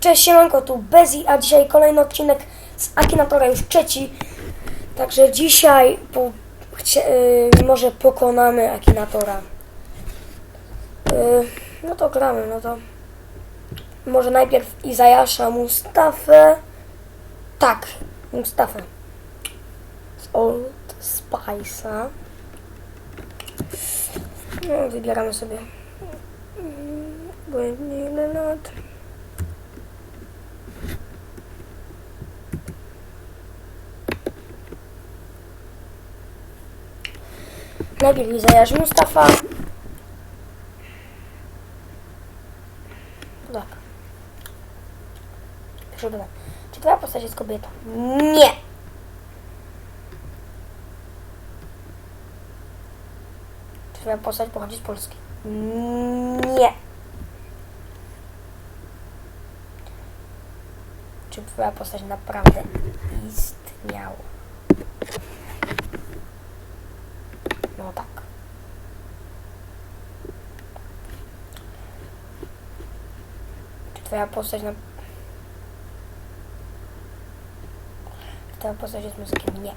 Cześć, siemanko, tu Bezi, a dzisiaj kolejny odcinek z Akinatora, już trzeci. Także dzisiaj po, chcie, y, może pokonamy Akinatora. Y, no to gramy, no to może najpierw Izajasza Mustafę. Tak, Mustafę. Z Old Spice'a. No, wybieramy sobie. Mm, Błędnie lat. Najpierw Izajasz Mustafa. Tak. Proszę. Czy twoja postać jest kobietą? Nie. Czy twoja postać pochodzi z Polski? Nie. Czy twoja postać naprawdę istniała? No tak. Czy twoja postać na... Twoja postać jest muzykiem? Nie.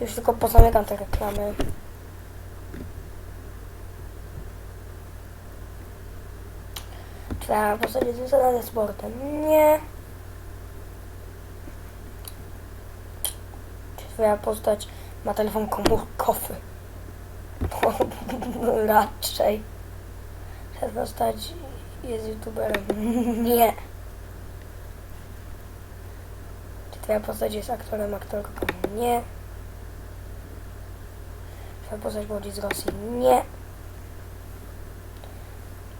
Już tylko pozamykam te reklamy. Twoja postać jest związana ze sportem? Nie. Czy twoja postać ma telefon komórkowy? No, raczej. Twoja postać jest youtuberem? Nie. Czy twoja postać jest aktorem, aktorką? Nie. Twoja postać pochodzi z Rosji? Nie.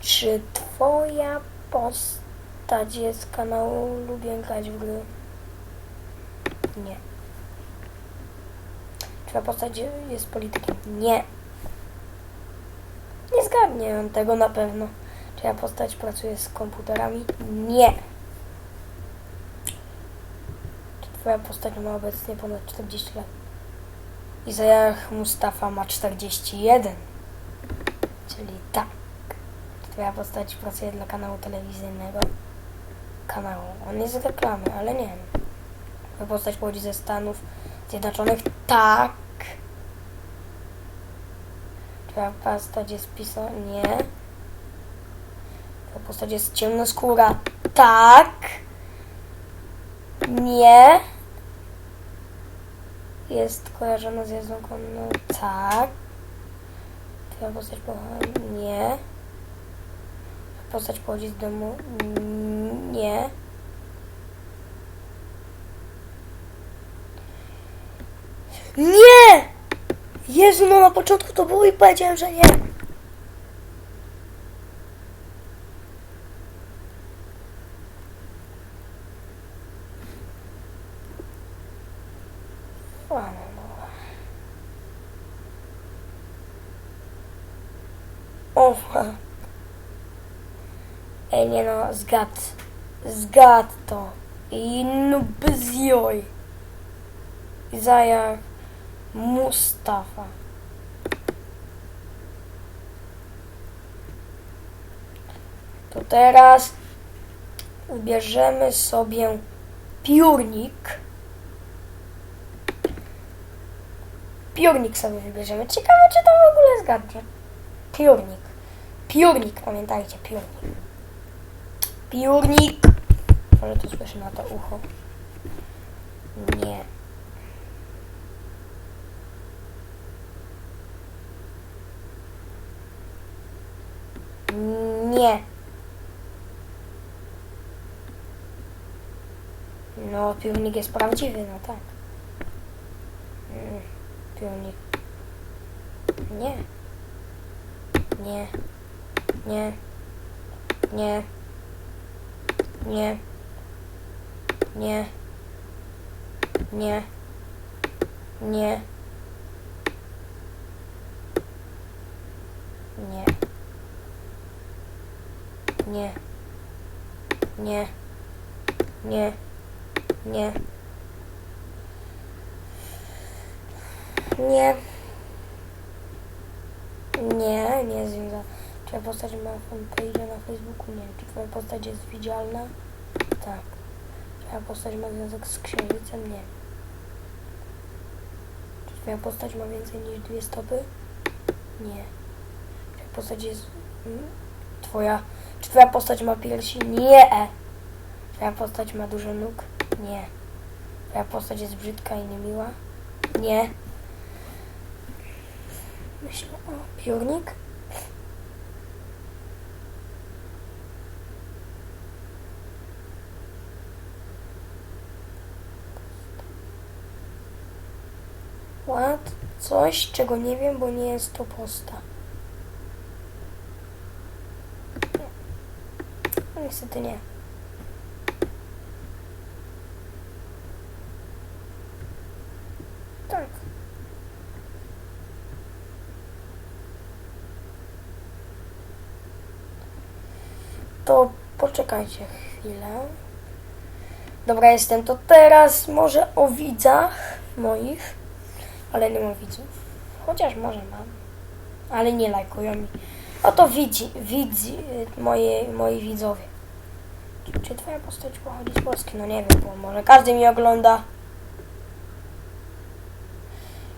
Czy twoja postać jest z kanału Lubię grać w gry? Nie. Czy twoja postać jest politykiem? Nie. Nie zgadnie on tego na pewno. Czy postać pracuje z komputerami? Nie. Czy twoja postać ma obecnie ponad 40 lat? Izajah Mustafa ma 41. Czyli tak. Twoja postać pracuje dla kanału telewizyjnego. Kanału. On jest z reklamy, ale nie. Twoja postać pochodzi ze Stanów Zjednoczonych. Tak. Twoja postać jest pisa... Nie. Twoja postać jest ciemnoskóra. Tak. Nie. Jest kojarzona z jazdą konną. Tak. Twoja postać pochodzi... Nie. Postać pochodzi z domu? Nie. Nie! Jezu, no na początku to było i powiedziałem, że nie. Fajne, no. O, fa- Ej, nie no, zgad. Zgad to. I nubzjoj. Izajah Mustafa. To teraz ubierzemy sobie piórnik. Piórnik sobie wybierzemy. Ciekawe, czy to w ogóle zgadnie. Piórnik. Piórnik, pamiętajcie, piórnik. Piórnik. Może to słyszę na to ucho. Nie. Nie. No, piórnik jest prawdziwy, no tak. Mm, Piórnik. Nie. Nie. Nie. Nie. Nie. Nie. Nie. Nie. Nie. Nie. Nie. Nie. Nie. Nie. Nie, nie jest związana. Twoja postać ma fanpage na Facebooku? Nie. Czy twoja postać jest widzialna? Tak. Twoja postać ma związek z księżycem? Nie. Czy twoja postać ma więcej niż dwie stopy? Nie. Twoja postać jest... mm, Twoja... Czy twoja postać ma piersi? Nie. Twoja postać ma dużo nóg? Nie. Twoja postać jest brzydka i niemiła? Nie. Myślę o piórnik. Ład? Coś, czego nie wiem, bo nie jest to posta. Nie. No, Niestety nie. Tak. To poczekajcie chwilę. Dobra, jestem to teraz. Może o widzach moich, ale nie mam widzów. Chociaż może mam, ale nie lajkują mi. Oto widzi, widzi moje, moi widzowie. Czy, twoja postać pochodzi z Polski? No nie wiem, bo może każdy mi ogląda.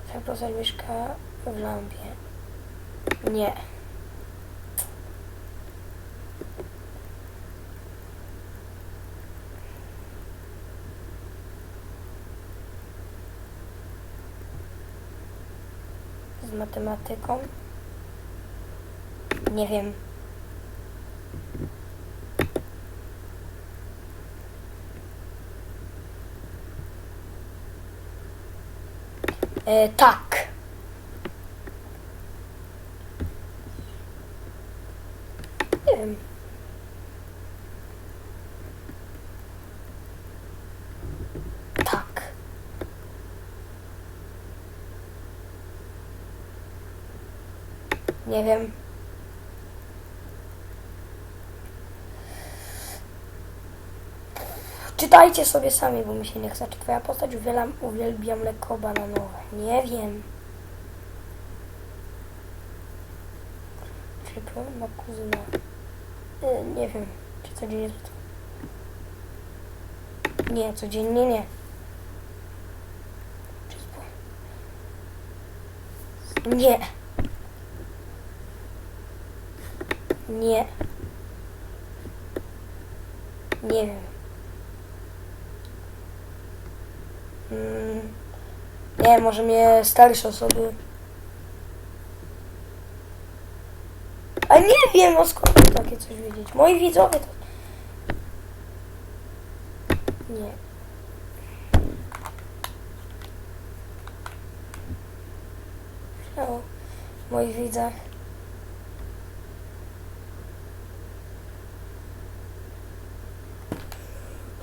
Twoja postać mieszka w lampie. Nie. z matematyką. Nie wiem. E, tak. Nie wiem. Tak. Nie wiem. Czytajcie sobie sami, bo mi się nie chce. Czy twoja postać uwielbiam, uwielbia mleko bananowe? Nie wiem. Czy powiem ma kuzyna? Y, nie wiem. Czy codziennie... Nie, codziennie nie. Nie. Nie. Nie wiem. Mm, nie, może mnie starsze osoby. A nie wiem, no skąd takie coś wiedzieć. Moi widzowie to... Nie. O moich widzach.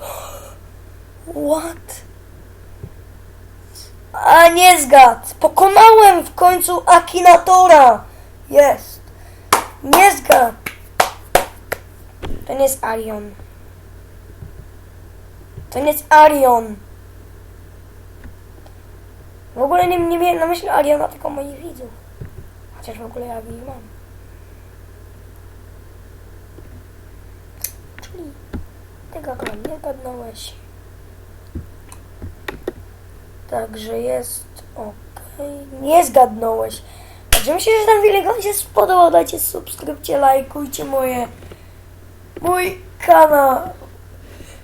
What? A nie zgad! Pokonałem w końcu Akinatora! Jest! Nie zgad! To nie jest Arion. To nie jest Arion. W ogóle nie, nie miałem na myśli Ariona, tylko moich widzów. Chociaż w ogóle ja ich mam. Czyli tego go nie zgadnąłeś. Także jest okej. Nie zgadnąłeś. Także myślę, że ten film Wam się spodobał. Dajcie subskrypcję, lajkujcie moje mój kanał.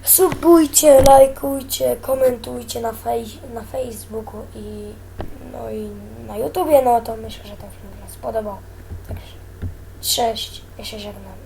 Subujcie, lajkujcie, komentujcie na, fej, na Facebooku i no i na YouTubie. No to myślę, że ten film Wam spodobał. Także cześć, ja się żegnam.